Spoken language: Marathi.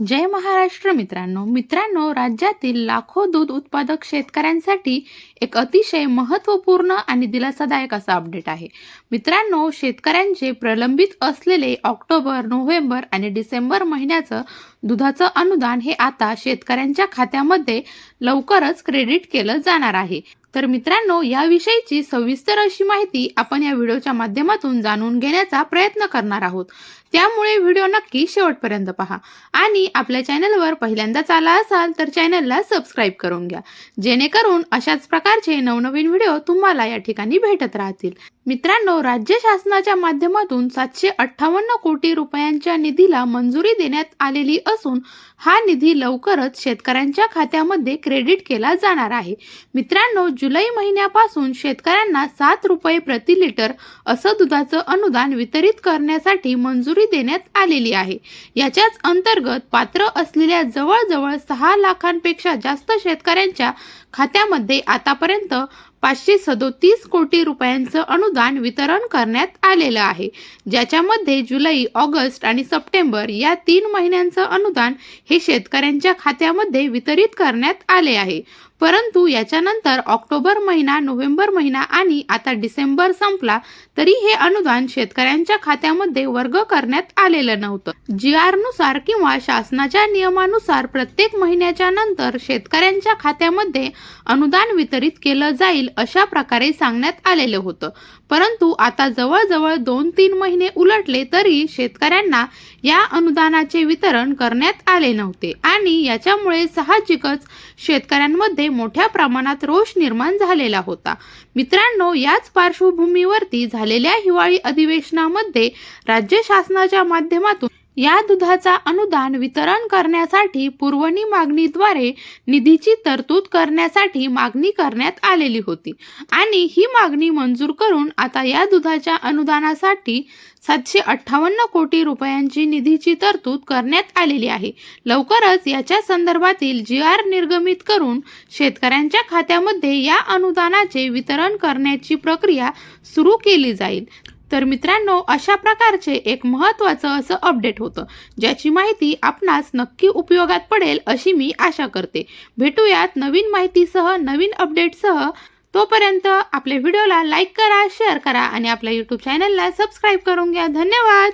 जय महाराष्ट्र मित्रांनो. मित्रांनो राज्यातील लाखो दूध उत्पादक शेतकऱ्यांसाठी एक अतिशय महत्त्वपूर्ण आणि दिलासादायक असा अपडेट आहे. मित्रांनो शेतकऱ्यांचे प्रलंबित असलेले ऑक्टोबर नोव्हेंबर आणि डिसेंबर महिन्याचं दुधाचं अनुदान हे आता शेतकऱ्यांच्या खात्यामध्ये लवकरच क्रेडिट केलं जाणार आहे. तर मित्रांनो याविषयीची सविस्तर अशी माहिती आपण या व्हिडिओच्या माध्यमातून जाणून घेण्याचा प्रयत्न करणार आहोत. त्यामुळे व्हिडिओ नक्की शेवटपर्यंत पहा. आणि आपल्या चॅनलवर पहिल्यांदाच आला असाल तर चॅनलला सबस्क्राईब करून घ्या. जेणेकरून अशाच प्रकारचे नवनवीन व्हिडिओ तुम्हाला या ठिकाणी भेटत राहतील. मित्रांनो राज्य शासनाच्या माध्यमातून सातशे अठ्ठावन्न कोटी रुपयांच्या निधीला मंजुरी देण्यात आलेली असून हा निधी लवकरच शेतकऱ्यांच्या खात्यामध्ये क्रेडिट केला जाणार आहे. मित्रांनो जुलै महिन्यापासून शेतकऱ्यांना सात रुपये प्रति लिटर असं दुधाचं अनुदान वितरित करण्यासाठी मंजुरी देण्यात आलेली आहे. याच्याच अंतर्गत पात्र असलेल्या जवळजवळ सहा लाखांपेक्षा जास्त शेतकऱ्यांच्या खात्यामध्ये आतापर्यंत पाचशे सदोतीस कोटी रुपयांचं अनुदान वितरण करण्यात आलेलं आहे. ज्याच्यामध्ये जुलै ऑगस्ट आणि सप्टेंबर या तीन महिन्यांचं अनुदान हे शेतकऱ्यांच्या खात्यामध्ये वितरित करण्यात आले आहे. परंतु याच्यानंतर ऑक्टोबर महिना नोव्हेंबर महिना आणि आता डिसेंबर संपला तरी हे अनुदान शेतकऱ्यांच्या खात्यामध्ये वर्ग करण्यात आलेलं नव्हतं. जी आरनुसार किंवा शासनाच्या नियमानुसार प्रत्येक महिन्याच्या नंतर शेतकऱ्यांच्या खात्यामध्ये अनुदान वितरित केलं जाईल अशा प्रकारे सांगण्यात आलेलं होतं. परंतु आता जवळजवळ दोन तीन महिने उलटले तरी शेतकऱ्यांना या अनुदानाचे वितरण करण्यात आले नव्हते आणि याच्यामुळे साहजिकच शेतकऱ्यांमध्ये मोठ्या प्रमाणात रोष निर्माण झालेला होता. मित्रांनो याच पार्श्वभूमीवरती झालेल्या हिवाळी अधिवेशनामध्ये राज्य शासनाच्या माध्यमातून या दुधाचा अनुदान वितरण करण्यासाठी पुरवणी मागणीद्वारे निधीची तरतूद करण्यासाठी मागणी करण्यात आलेली होती. आणि ही मागणी मंजूर करून आता या दुधाच्या अनुदानासाठी सातशे अठ्ठावन्न कोटी रुपयांची निधीची तरतूद करण्यात आलेली आहे. लवकरच याच्या संदर्भातील जी आर निर्गमित करून शेतकऱ्यांच्या खात्यामध्ये या अनुदानाचे वितरण करण्याची प्रक्रिया सुरू केली जाईल. तर मित्रांनो अशा प्रकारचे एक महत्त्वाचं असं अपडेट होतं ज्याची माहिती आपणास नक्की उपयोगात पडेल अशी मी आशा करते. भेटूयात नवीन माहितीसह नवीन अपडेटसह तोपर्यंत आपल्या व्हिडिओला लाईक करा शेअर करा आणि आपल्या यूट्यूब चॅनलला सबस्क्राईब करून घ्या. धन्यवाद!